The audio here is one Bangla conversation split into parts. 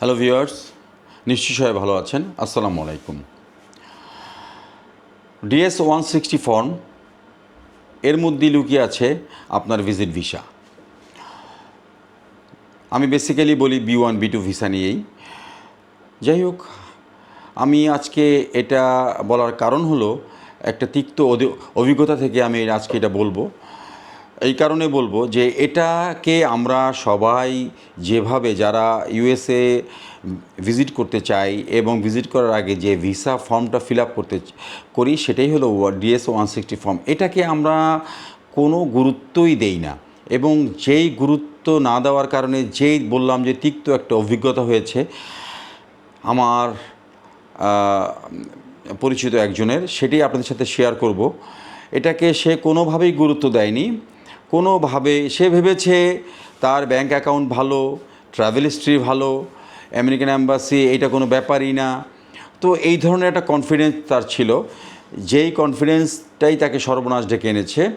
হ্যালো ভিউয়ার্স নিশ্চয়ই সবাই ভালো আছেন। আসসালামু আলাইকুম। ডিএস ওয়ান সিক্সটি ফর্ম এর মধ্যেই লুকিয়ে আছে আপনার ভিজিট ভিসা আমি বেসিক্যালি বলি B one B two visa নিয়েই। যাই হোক, আমি আজকে এটা বলার কারণ হলো একটা তিক্ত অভিজ্ঞতা থেকে আমি আজকে এটা বলব। এই কারণে বলব যে এটাকে আমরা সবাই যেভাবে যারা ইউএসএ ভিজিট করতে চাই এবং ভিজিট করার আগে যে ভিসা ফর্মটা ফিল আপ করতে করি সেটাই হলো ডিএস ওয়ান সিক্সটি ফর্ম। এটাকে আমরা কোনো গুরুত্বই দেই না এবং যেই গুরুত্ব না দেওয়ার কারণে যেই বললাম যে তিক্ত একটা অভিজ্ঞতা হয়েছে, আমার পরিচিত একজনের, সেটি আপনাদের সাথে শেয়ার করব। এটাকে সে কোনোভাবেই গুরুত্ব দেয়নি। কোনোভাবে সে ভেবেছে তার ব্যাংক অ্যাকাউন্ট ভালো ট্রাভেল হিস্ট্রি ভালো আমেরিকান অ্যাম্বাসি এটা কোনো ব্যাপারই না। তো এই ধরনের একটা কনফিডেন্স তার ছিল। যেই কনফিডেন্সটাই তাকে সর্বনাশ ডেকে এনেছে।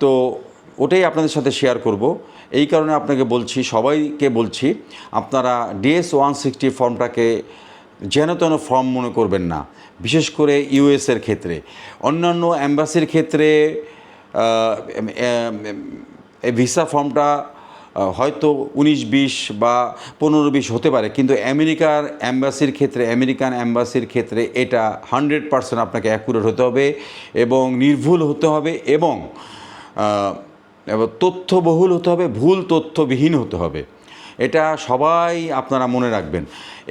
তো ওটাই আপনাদের সাথে শেয়ার করব। এই কারণে আপনাকে বলছি, সবাইকে বলছি, আপনারা ডিএস ওয়ান সিক্সটি ফর্মটাকে যেন তেন ফর্ম মনে করবেন না। বিশেষ করে ইউএসের ক্ষেত্রে। অন্যান্য অ্যাম্বাসির ক্ষেত্রে ভিসা ফর্মটা হয়তো উনিশ, বিশ বা পনেরো, বিশ হতে পারে, কিন্তু আমেরিকার অ্যাম্বাসির ক্ষেত্রে, আমেরিকান অ্যাম্বাসির ক্ষেত্রে এটা হান্ড্রেড পার্সেন্ট আপনাকে অ্যাকুরেট হতে হবে এবং নির্ভুল হতে হবে এবং তথ্যবহুল হতে হবে, ভুল তথ্যবিহীন হতে হবে। এটা সবাই আপনারা মনে রাখবেন।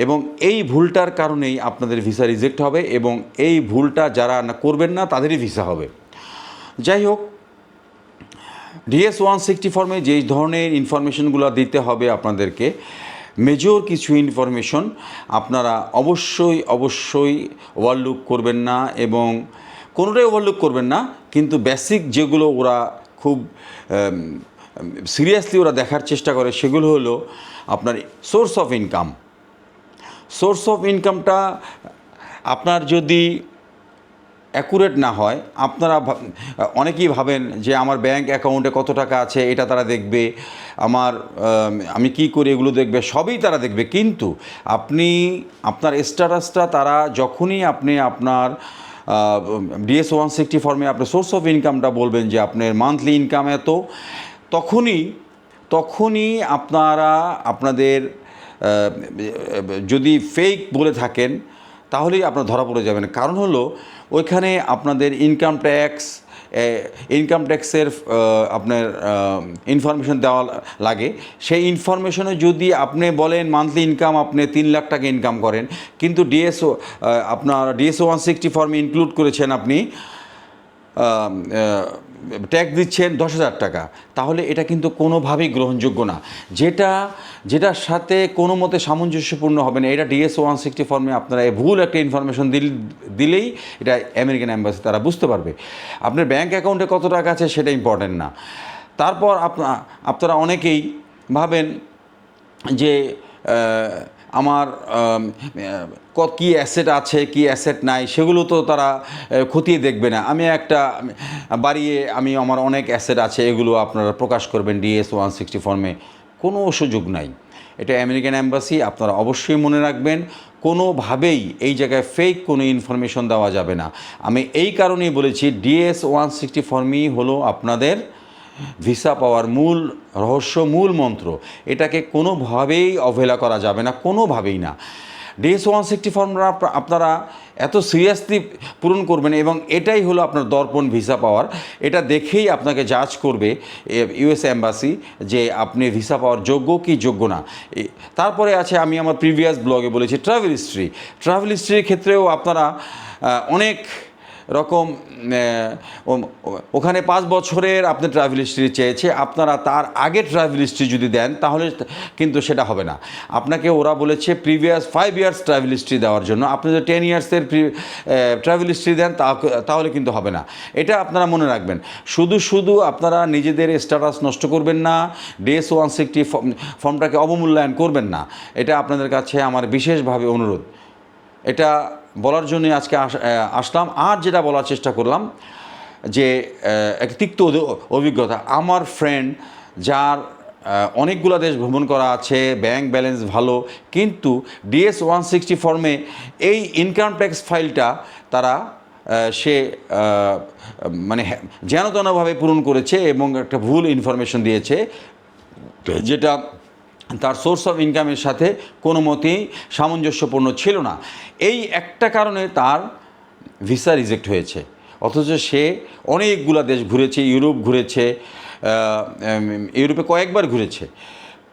এবং এই ভুলটার কারণেই আপনাদের ভিসা রিজেক্ট হবে এবং এই ভুলটা যারা করবেন না, তাদেরই ভিসা হবে। যাই হোক ডিএস ওয়ান সিক্সটি ফর্মে যেই ধরনের ইনফরমেশনগুলো দিতে হবে আপনাদেরকে, মেজর কিছু ইনফরমেশন আপনারা অবশ্যই অবশ্যই ওভারলুক করবেন না এবং কোনোটাই ওভারলুক করবেন না, কিন্তু বেসিক যেগুলো ওরা খুব সিরিয়াসলি ওরা দেখার চেষ্টা করে সেগুলো হলো আপনার source of income source of ইনকামটা আপনার যদি অ্যাকুরেট না হয়, আপনারা অনেকেই ভাবেন যে আমার ব্যাংক অ্যাকাউন্টে কত টাকা আছে, এটা তারা দেখবে, আমার আমি কি করি এগুলো দেখবে, সবই তারা দেখবে। কিন্তু আপনি, আপনার স্ট্যাটাসটা তারা যখনই আপনি আপনার ডিএস ওয়ান সিক্সটি ফর্মে আপনার সোর্স অফ ইনকামটা বলবেন যে আপনার মান্থলি ইনকাম এত, তখনই তখনই আপনারা আপনাদের যদি ফেক বলে থাকেন তাহলেই আপনার ধরা পড়ে যাবেন। কারণ হলো, ওইখানে আপনাদের ইনকাম ট্যাক্স ইনকাম ট্যাক্সের আপনার ইনফরমেশন দেওয়া লাগে। সেই ইনফরমেশনে যদি আপনি বলেন মান্থলি ইনকাম আপনি তিন লাখ টাকা ইনকাম করেন, কিন্তু ডিএসও আপনার ডিএসও ওয়ান সিক্সটি ফর্মে ইনক্লুড করেছেন আপনি ট্যাক্স দিচ্ছেন দশ হাজার টাকা, তাহলে এটা কিন্তু কোনোভাবেই গ্রহণযোগ্য না। যেটা, যেটার সাথে কোনো মতে সামঞ্জস্যপূর্ণ হবে না, এটা ডিএস ওয়ান সিক্সটি ফর্মে আপনারা ভুল একটা ইনফরমেশন দিল, দিলেই এটা আমেরিকান অ্যাম্বাসি তারা বুঝতে পারবে। আপনার ব্যাংক অ্যাকাউন্টে কত টাকা আছে সেটা ইম্পর্টেন্ট না। তারপর আপনা, আপনারা অনেকেই ভাবেন যে আমার আম, কী অ্যাসেট আছে কি অ্যাসেট নাই সেগুলো তো তারা খতিয়ে দেখবে না। আমি একটা বাড়িয়ে আমি আমার অনেক অ্যাসেট আছে এগুলো আপনারা প্রকাশ করবেন ডিএস ওয়ান সিক্সটি ফর্মে কোনো সুযোগ নাই। এটা আমেরিকান অ্যাম্বাসি আপনারা অবশ্যই মনে রাখবেন কোনোভাবেই এই জায়গায় ফেক কোনো ইনফরমেশন দেওয়া যাবে না। আমি এই কারণেই বলেছি ডিএস ওয়ান সিক্সটি ফর্মই হলো আপনাদের ভিসা পাওয়ার মূল রহস্য, মূল মন্ত্র। এটাকে কোনোভাবেই অবহেলা করা যাবে না, কোনোভাবেই না। ডিএস ওয়ান সিক্সটি ফর্মরা আপনারা এত সিরিয়াসলি পূরণ করবেন এবং এটাই হলো আপনার দর্পণ ভিসা পাওয়ার। এটা দেখেই আপনাকে জাজ করবে ইউএস অ্যাম্বাসি যে আপনি ভিসা পাওয়ার যোগ্য কি যোগ্য না। তারপরে আছে আমি আমার প্রিভিয়াস ব্লগে বলেছি ট্রাভেল হিস্ট্রি ট্রাভেল হিস্ট্রির ক্ষেত্রেও আপনারা অনেক রকম ওখানে পাঁচ বছরের আপনি ট্রাভেল হিস্ট্রি চেয়েছে, আপনারা তার আগে ট্রাভেল হিস্ট্রি যদি দেন, তাহলে কিন্তু সেটা হবে না। আপনাকে ওরা বলেছে previous five years travel history দেওয়ার জন্য, আপনি যদি টেন ইয়ার্সের ট্রাভেল হিস্ট্রি দেন তাহলে কিন্তু হবে না। এটা আপনারা মনে রাখবেন। শুধু শুধু আপনারা নিজেদের স্ট্যাটাস নষ্ট করবেন না ডিএস ওয়ান সিক্সটি ফর্মটাকে অবমূল্যায়ন করবেন না। এটা আপনাদের কাছে আমার বিশেষভাবে অনুরোধ। এটা বলার জন্যই আজকে আস- আসলাম। আর যেটা বলার চেষ্টা করলাম যে এক তিক্ত অভিজ্ঞতা। আমার ফ্রেন্ড যার অনেকগুলো দেশ ভ্রমণ করা আছে ব্যাংক ব্যালেন্স ভালো, কিন্তু ডিএস ওয়ান সিক্সটি ফর্মে এই ইনকাম ট্যাক্স ফাইলটা তারা সে মানে যেন তেনভাবে পূরণ করেছে এবং একটা ভুল ইনফরমেশন দিয়েছে, যেটা তার সোর্স অফ ইনকামের সাথে কোনো মতেই সামঞ্জস্যপূর্ণ ছিল না। এই একটা কারণে তার ভিসা রিজেক্ট হয়েছে। অথচ সে অনেকগুলা দেশ ঘুরেছে, ইউরোপ ঘুরেছে ইউরোপে কয়েকবার ঘুরেছে।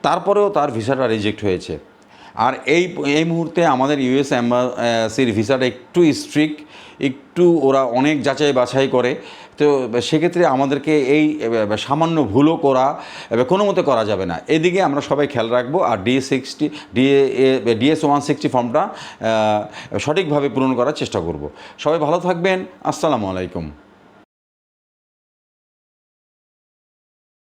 তারপরেও তার ভিসাটা রিজেক্ট হয়েছে। আর এই এই মুহূর্তে আমাদের ইউএস অ্যাম্বাসির ভিসাটা একটু স্ট্রিক্ট একটু ওরা অনেক যাচাই বাছাই করে। তো সেক্ষেত্রে আমাদেরকে এই সামান্য ভুলও করা কোনো মতে করা যাবে না। এদিকে আমরা সবাই খেয়াল রাখব, আর DA sixty DA DS one sixty ফর্মটা সঠিকভাবে পূরণ করার চেষ্টা করব। সবাই ভালো থাকবেন, আসসালামু আলাইকুম।